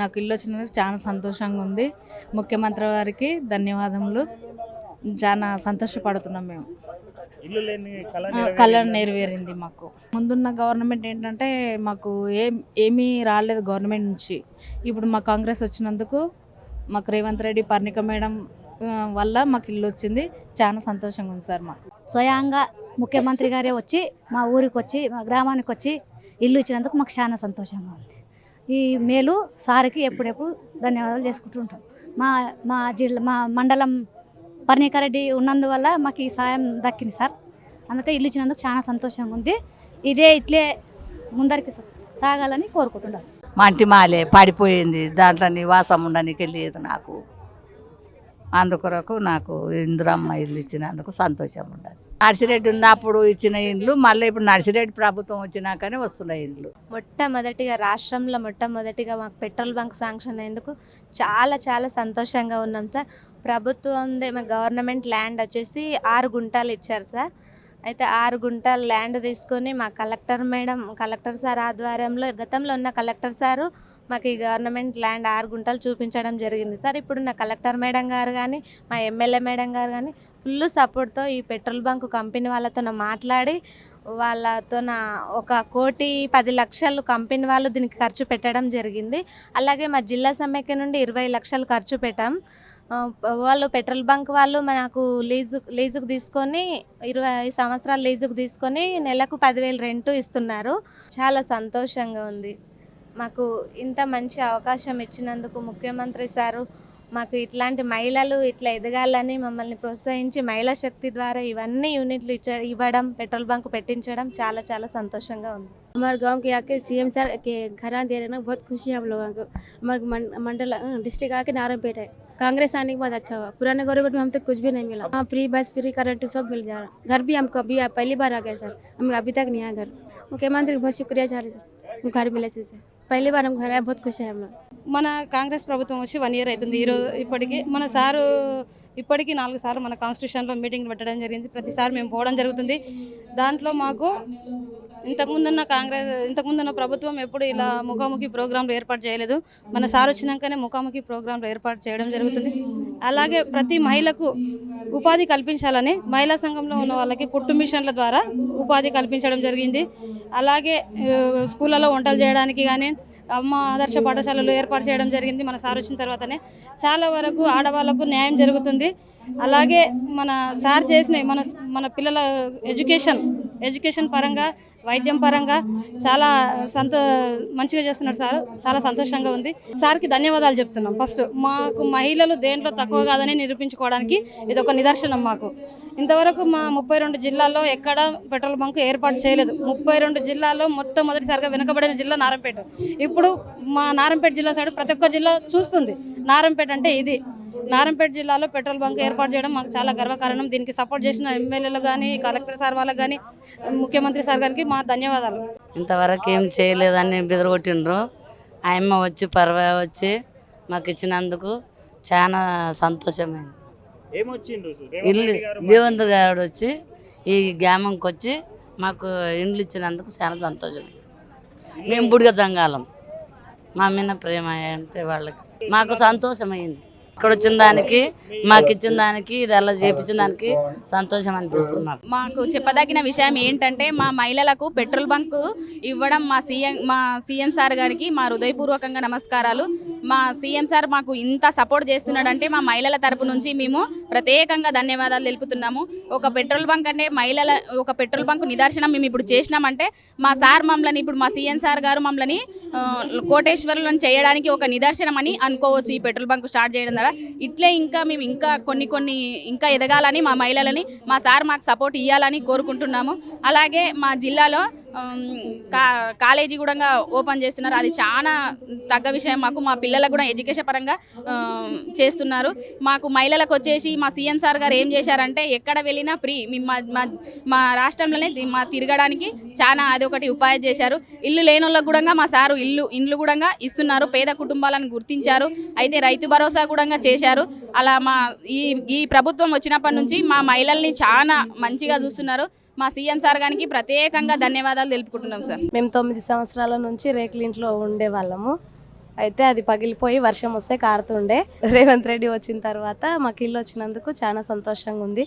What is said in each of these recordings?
నాకు ఇల్లు వచ్చినందుకు చాలా సంతోషంగా ఉంది. ముఖ్యమంత్రి వారికి ధన్యవాదములు. చాలా సంతోషపడుతున్నాం మేము. ఇల్లు లేని కళ నెరవేరింది? మాకు. ముందున్న గవర్నమెంట్ ఏంటంటే మాకు ఏం ఏమీ రాలేదు గవర్నమెంట్ నుంచి. ఇప్పుడు మా కాంగ్రెస్ వచ్చినందుకు మాకు రేవంత్ రెడ్డి పర్ణిక మేడం వల్ల మాకు ఇల్లు వచ్చింది. చాలా సంతోషంగా ఉంది సార్ మాకు. స్వయంగా ముఖ్యమంత్రి గారే వచ్చి మా ఊరికి వచ్చి మా గ్రామానికి వచ్చి ఇల్లు ఇచ్చినందుకు మాకు చాలా సంతోషంగా ఉంది. ఈ మేలు సార్కి ఎప్పుడెప్పుడు ధన్యవాదాలు చేసుకుంటుంటాం. మా మా జిల్లా మా మండలం పర్ణికారెడ్డి ఉన్నందువల్ల మాకు ఈ సాయం దక్కింది సార్. అందుకే ఇల్లు ఇచ్చినందుకు చాలా సంతోషంగా ఉంది. ఇదే ఇట్లే ముందరికి సాగాలని కోరుకుంటున్నాను మంటి మాలే పడిపోయింది. దాంట్లో నివాసం ఉండడానికి లేదు నాకు. అందుకొరకు నాకు ఇందిరమ్మ ఇల్లు ఇచ్చినందుకు సంతోషం ఉండదు. నర్సిరెడ్డి ఉన్నప్పుడు ఇచ్చిన ఇండ్లు మళ్ళీ ఇప్పుడు నర్సిరెడ్డి ప్రభుత్వం వచ్చినాకనే వస్తున్నాయి ఇండ్లు. మొట్టమొదటిగా రాష్ట్రంలో మొట్టమొదటిగా మాకు పెట్రోల్ బంక్ శాంక్షన్ అయ్యేందుకు చాలా చాలా సంతోషంగా ఉన్నాం సార్. ప్రభుత్వం గవర్నమెంట్ ల్యాండ్ వచ్చేసి ఆరు గుంటలు ఇచ్చారు సార్. అయితే ఆరు గుంటల ల్యాండ్ తీసుకొని మా కలెక్టర్ మేడం కలెక్టర్ సార్ ఆధ్వర్యంలో గతంలో ఉన్న కలెక్టర్ సారు మాకు ఈ గవర్నమెంట్ ల్యాండ్ ఆరు గుంటలు చూపించడం జరిగింది. సార్ ఇప్పుడున్న కలెక్టర్ మేడం గారు కానీ మా ఎమ్మెల్యే మేడం గారు కానీ ఫుల్ సపోర్ట్తో ఈ పెట్రోల్ బంక్ కంపెనీ వాళ్ళతో మాట్లాడి వాళ్ళతో ఒక కోటి పది లక్షలు కంపెనీ వాళ్ళు దీనికి ఖర్చు పెట్టడం జరిగింది. అలాగే మా జిల్లా సమైక్య నుండి ఇరవై లక్షలు ఖర్చు పెట్టాం. వాళ్ళు పెట్రోల్ బంక్ వాళ్ళు మనకు లీజు లీజుకు తీసుకొని ఇరవై సంవత్సరాలు లీజుకు తీసుకొని నెలకు పదివేలు రెంటు ఇస్తున్నారు. చాలా సంతోషంగా ఉంది. మాకు ఇంత మంచి అవకాశం ఇచ్చినందుకు ముఖ్యమంత్రి సారు మాకు ఇట్లాంటి మహిళలు ఇట్లా ఎదగాలని మమ్మల్ని ప్రోత్సహించి మహిళా శక్తి ద్వారా ఇవన్నీ యూనిట్లు ఇచ్చ ఇవ్వడం పెట్రోల్ బంక్ పెట్టించడం చాలా చాలా సంతోషంగా ఉంది हमारे गांव के आके सीएम सर के घर दे रहे ना बहुत खुशी है हम लोगों को हमारे मन- मंडल डिस्ट्रिक्ट आके नारायणपेट है कांग्रेस आने के बाद अच्छा हुआ पुराने गवर्नमेंट में हम तक कुछ भी नहीं मिला हाँ फ्री बस फ्री करंट सब मिल जा रहा घर भी हमको अभी पहली बार आ गया सर हम अभी तक नहीं आया घर मुख्यमंत्री को बहुत शुक्रिया चाह रहे सर हम घर मिले से पहली बार हम घर आए बहुत खुश है हम लोग మన కాంగ్రెస్ ప్రభుత్వం వచ్చి వన్ ఇయర్ అవుతుంది ఈరోజు ఇప్పటికి మన సారు ఇప్పటికీ నాలుగు సార్లు మన కాన్స్టిట్యూషన్లో మీటింగ్ పెట్టడం జరిగింది ప్రతిసారి మేము పోవడం జరుగుతుంది దాంట్లో మాకు ఇంతకుముందున్న కాంగ్రెస్ ఇంతకుముందున్న ప్రభుత్వం ఎప్పుడు ఇలా ముఖాముఖి ప్రోగ్రాంలు ఏర్పాటు చేయలేదు. మన సార్ వచ్చినాకనే ముఖాముఖి ప్రోగ్రాంలు ఏర్పాటు చేయడం జరుగుతుంది. అలాగే ప్రతి మహిళకు ఉపాధి కల్పించాలని మహిళా సంఘంలో ఉన్న వాళ్ళకి కుట్టు మిషన్ల ద్వారా ఉపాధి కల్పించడం జరిగింది. అలాగే స్కూళ్ళలో వంటలు చేయడానికి కానీ అమ్మ ఆదర్శ పాఠశాలలు ఏర్పాటు చేయడం జరిగింది మన సార్ వచ్చిన తర్వాతనే. చాలా వరకు ఆడవాళ్ళకు న్యాయం జరుగుతుంది. అలాగే మన సార్ చేసిన మన మన పిల్లల ఎడ్యుకేషన్ ఎడ్యుకేషన్ పరంగా వైద్యం పరంగా చాలా సంతో మంచిగా చేస్తున్నారు సార్. చాలా సంతోషంగా ఉంది. సార్కి ధన్యవాదాలు చెప్తున్నాం. ఫస్ట్ మాకు మహిళలు దేంట్లో తక్కువ కాదని నిరూపించుకోవడానికి ఇది ఒక నిదర్శనం మాకు. ఇంతవరకు మా ముప్పై రెండు జిల్లాల్లో ఎక్కడ పెట్రోల్ బంక్ ఏర్పాటు చేయలేదు. ముప్పై రెండు జిల్లాల్లో మొట్టమొదటిసారిగా వెనుకబడిన జిల్లా నారంపేట. ఇప్పుడు మా నారంపేట జిల్లా సైడ్ ప్రతి ఒక్క జిల్లా చూస్తుంది. నారంపేట అంటే ఇది. నారంపేట జిల్లాలో పెట్రోల్ బంక్ ఏర్పాటు చేయడం మాకు చాలా గర్వకారణం. దీనికి సపోర్ట్ చేసిన ఎమ్మెల్యేలు కానీ కలెక్టర్ సార్ వాళ్ళకి కానీ ముఖ్యమంత్రి సార్ గారికి మా ధన్యవాదాలు. ఇంతవరకు ఏం చేయలేదని బెదరగొట్టిండ్రు ఆయమ్మ వచ్చి పర్వ వచ్చి మాకు ఇచ్చినందుకు చాలా సంతోషమైంది. ఇల్లు దేవేంద్ర గారు వచ్చి ఈ గ్రామంకి వచ్చి మాకు ఇండ్లు ఇచ్చినందుకు చాలా సంతోషం మేము బుడిగ జంగాలం. మా మీద ప్రేమ అంటే వాళ్ళకి మాకు సంతోషమైంది. ఇక్కడ వచ్చిన దానికి మాకు ఇచ్చిన దానికి ఇది అలా చేపించిన దానికి సంతోషం అనిపిస్తుంది మాకు. మాకు చెప్పదగిన విషయం ఏంటంటే మా మహిళలకు పెట్రోల్ బంక్ ఇవ్వడం మా సీఎం మా సీఎం సార్ గారికి మా హృదయపూర్వకంగా నమస్కారాలు. మా సీఎం సార్ మాకు ఇంత సపోర్ట్ చేస్తున్నాడంటే మా మహిళల తరపు నుంచి మేము ప్రత్యేకంగా ధన్యవాదాలు తెలుపుతున్నాము. ఒక పెట్రోల్ బంక్ అంటే మహిళల ఒక పెట్రోల్ బంక్ నిదర్శనం మేము ఇప్పుడు చేసినామంటే మా సార్ మమ్మల్ని ఇప్పుడు మా సీఎం సార్ గారు మమ్మల్ని కోటేశ్వరులను చేయడానికి ఒక నిదర్శనం అని అనుకోవచ్చు ఈ పెట్రోల్ బంక్ స్టార్ట్ చేయడం ద్వారా. ఇట్లే ఇంకా మేము ఇంకా కొన్ని కొన్ని ఇంకా ఎదగాలని మా మహిళలని మా సార్ మాకు సపోర్ట్ ఇవ్వాలని కోరుకుంటున్నాము. అలాగే మా జిల్లాలో కాలేజీ కూడా ఓపెన్ చేస్తున్నారు. అది చాలా తగ్గ విషయం. మాకు మా పిల్లలకు కూడా ఎడ్యుకేషన్ పరంగా చేస్తున్నారు. మాకు మహిళలకు వచ్చేసి మా సీఎం సార్ గారు ఏం చేశారంటే ఎక్కడ వెళ్ళినా ఫ్రీ. మా మా మా రాష్ట్రంలోనే మా తిరగడానికి చాలా అది ఒకటి ఉపాయం చేశారు. ఇల్లు లేని వాళ్ళకు కూడా మా సారు ఇల్లు ఇండ్లు కూడా ఇస్తున్నారు. పేద కుటుంబాలను గుర్తించారు. అయితే రైతు భరోసా కూడా చేశారు. అలా మా ఈ ఈ ప్రభుత్వం వచ్చినప్పటి నుంచి మా మహిళల్ని చాలా మంచిగా చూస్తున్నారు. మా సీఎం సార్ గారికి ప్రత్యేకంగా ధన్యవాదాలు తెలుపుకుంటున్నాం సార్. మేము తొమ్మిది సంవత్సరాల నుంచి రేకుల ఇంట్లో ఉండేవాళ్ళము అయితే అది పగిలిపోయి వర్షం వస్తే కారుతుండే. రేవంత్ రెడ్డి వచ్చిన తర్వాత మాకు ఇల్లు వచ్చినందుకు చాలా సంతోషంగా ఉంది.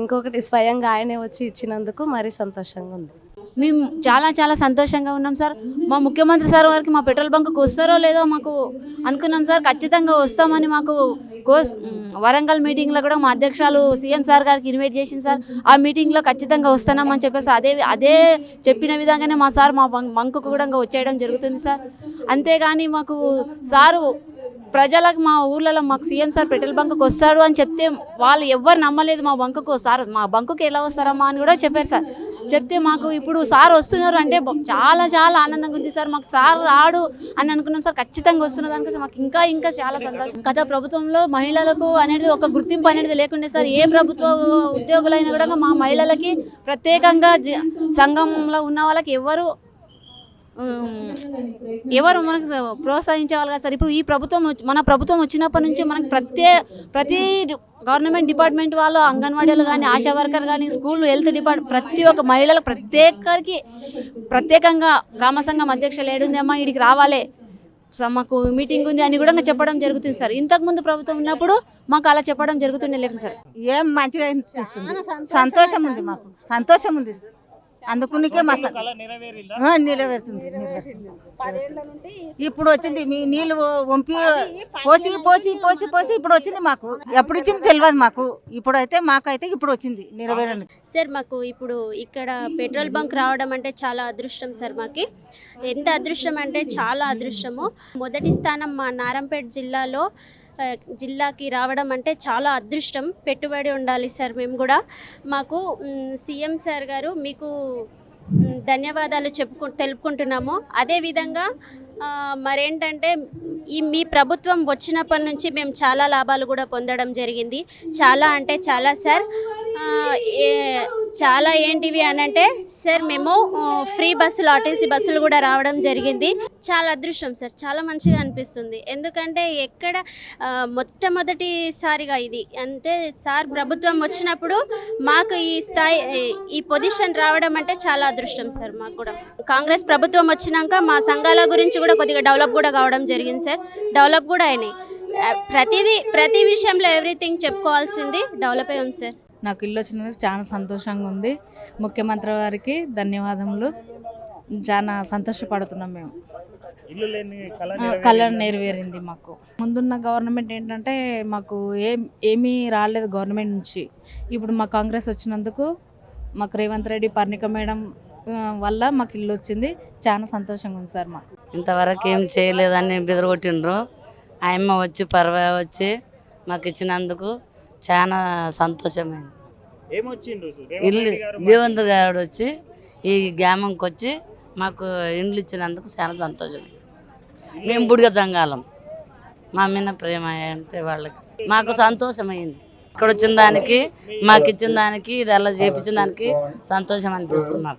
ఇంకొకటి స్వయంగా ఆయనే వచ్చి ఇచ్చినందుకు మరీ సంతోషంగా ఉంది. మేము చాలా చాలా సంతోషంగా ఉన్నాం సార్. మా ముఖ్యమంత్రి సార్ వారికి మా పెట్రోల్ బంక్కి వస్తారో లేదో మాకు అనుకున్నాం సార్. ఖచ్చితంగా వస్తామని మాకు కోస్ వరంగల్ మీటింగ్లో కూడా మా అధ్యక్షులు సీఎం సార్ గారికి ఇన్వైట్ చేసింది సార్. ఆ మీటింగ్లో ఖచ్చితంగా వస్తున్నామని చెప్పేసి అదే అదే చెప్పిన విధంగానే మా సార్ మా బంకు కూడా వచ్చేయడం జరుగుతుంది సార్. అంతేగాని మాకు సారు ప్రజలకు మా ఊర్లలో మాకు సీఎం సార్ పెట్రోల్ బంకుకి వస్తాడు అని చెప్తే వాళ్ళు ఎవ్వరు నమ్మలేదు మా బంకుకు సార్ మా బంకుకి ఎలా వస్తారమ్మా అని కూడా చెప్పారు సార్. చెప్తే మాకు ఇప్పుడు సార్ వస్తున్నారు అంటే చాలా చాలా ఆనందంగా ఉంది సార్. మాకు సార్ రాడు అని అనుకున్నాం సార్. ఖచ్చితంగా వస్తున్న దానికోసం మాకు ఇంకా ఇంకా చాలా సంతోషం. గత ప్రభుత్వంలో మహిళలకు అనేది ఒక గుర్తింపు అనేది లేకుండే సార్. ఏ ప్రభుత్వ ఉద్యోగులైనా కూడా మా మహిళలకి ప్రత్యేకంగా జ- సంఘంలో ఉన్న వాళ్ళకి ఎవరు ఎవరు మనకు స- ప్రోత్సహించే వాళ్ళు కదా సార్. ఇప్పుడు ఈ ప్రభుత్వం వచ్చి- మన ప్రభుత్వం వచ్చినప్పటి నుంచి మనకి ప్రత్యే ప్రతి గవర్నమెంట్ డిపార్ట్మెంట్ వాళ్ళు అంగన్వాడీలు కానీ ఆశా వర్కర్ కానీ స్కూల్ హెల్త్ డిపార్ట్ ప్రతి ఒక్క మహిళలు ప్రత్యేకరికి ప్రత్యేకంగా గ్రామ సంఘం అధ్యక్షులు ఏడుంది అమ్మా వీడికి రావాలి. సో మాకు మీటింగ్ ఉంది అని కూడా చెప్పడం జరుగుతుంది సార్. ఇంతకుముందు ప్రభుత్వం ఉన్నప్పుడు మాకు అలా చెప్పడం జరుగుతుండే లేదు సార్. ఏం మంచిగా అనిపిస్తుంది? సంతోషం ఉంది మాకు. సంతోషం ఉంది. అందుకునికే మా నిలవేరుతుంది ఇప్పుడు వచ్చింది మీ నీళ్ళు వంపి పోసి పోసి పోసి పోసి ఇప్పుడు వచ్చింది మాకు. ఎప్పుడు వచ్చింది తెలియదు మాకు. ఇప్పుడు అయితే మాకైతే ఇప్పుడు వచ్చింది నెరవేరని. సార్ మాకు ఇప్పుడు ఇక్కడ పెట్రోల్ బంక్ రావడం అంటే చాలా అదృష్టం సార్ మాకి. ఎంత అదృష్టం అంటే చాలా అదృష్టము. మొదటి స్థానం మా నారంపేట జిల్లాలో జిల్లాకి రావడం అంటే చాలా అదృష్టం. పెట్టుబడి ఉండాలి సార్ మేము కూడా. మాకు సీఎం సార్ గారు మీకు ధన్యవాదాలు చెప్పుకు తెలుపుకుంటున్నాము. అదేవిధంగా మరేంటంటే ఈ మీ ప్రభుత్వం వచ్చినప్పటి నుంచి మేము చాలా లాభాలు కూడా పొందడం జరిగింది. చాలా అంటే చాలా సార్. ఏ- చాలా ఏంటివి అని అంటే సార్ మేము ఫ్రీ బస్సులు ఆర్టీసీ బస్సులు కూడా రావడం జరిగింది. చాలా అదృష్టం సార్. చాలా మంచిగా అనిపిస్తుంది. ఎందుకంటే ఎక్కడ మొట్టమొదటిసారిగా ఇది. అంటే సార్ ప్రభుత్వం వచ్చినప్పుడు మాకు ఈ స్థాయి ఈ పొజిషన్ రావడం అంటే చాలా అదృష్టం సార్ మాకు కూడా. కాంగ్రెస్ ప్రభుత్వం వచ్చినాక మా సంఘాల గురించి కూడా కొద్దిగా డెవలప్ కూడా కావడం జరిగింది సార్. డెవలప్ కూడా అయినాయి. ప్రతిదీ ప్రతి విషయంలో ఎవ్రీథింగ్ చెప్పుకోవాల్సింది డెవలప్ అయి ఉంది సార్. నాకు ఇల్లు వచ్చినందుకు చాలా సంతోషంగా ఉంది. ముఖ్యమంత్రి వారికి ధన్యవాదములు. చాలా సంతోషపడుతున్నాం మేము. ఇల్లు లేని కళ నెరవేరిందా? మాకు. ముందున్న గవర్నమెంట్ ఏంటంటే మాకు ఏం ఏమీ రాలేదు గవర్నమెంట్ నుంచి. ఇప్పుడు మా కాంగ్రెస్ వచ్చినందుకు మాకు రేవంత్ రెడ్డి పర్ణిక మేడం వల్ల మాకు ఇల్లు వచ్చింది. చాలా సంతోషంగా ఉంది సార్ మాకు. ఇంతవరకు ఏం చేయలేదని బెదరగొట్టిండ్రు ఆయమ్మ వచ్చి పర్వ వచ్చి మాకు ఇచ్చినందుకు చాలా సంతోషమైంది. ఇల్లు దేవేంద్ర గారు వచ్చి ఈ గ్రామంకి వచ్చి మాకు ఇండ్లు ఇచ్చినందుకు చాలా సంతోషం. మేము బుడిగ జంగాలం. మా మీద ప్రేమ అంటే వాళ్ళకి. మాకు సంతోషమైంది. ఇక్కడ వచ్చిన దానికి మాకు ఇచ్చిన దానికి ఇది అలా చేపించిన దానికి సంతోషం అనిపిస్తుంది మాకు.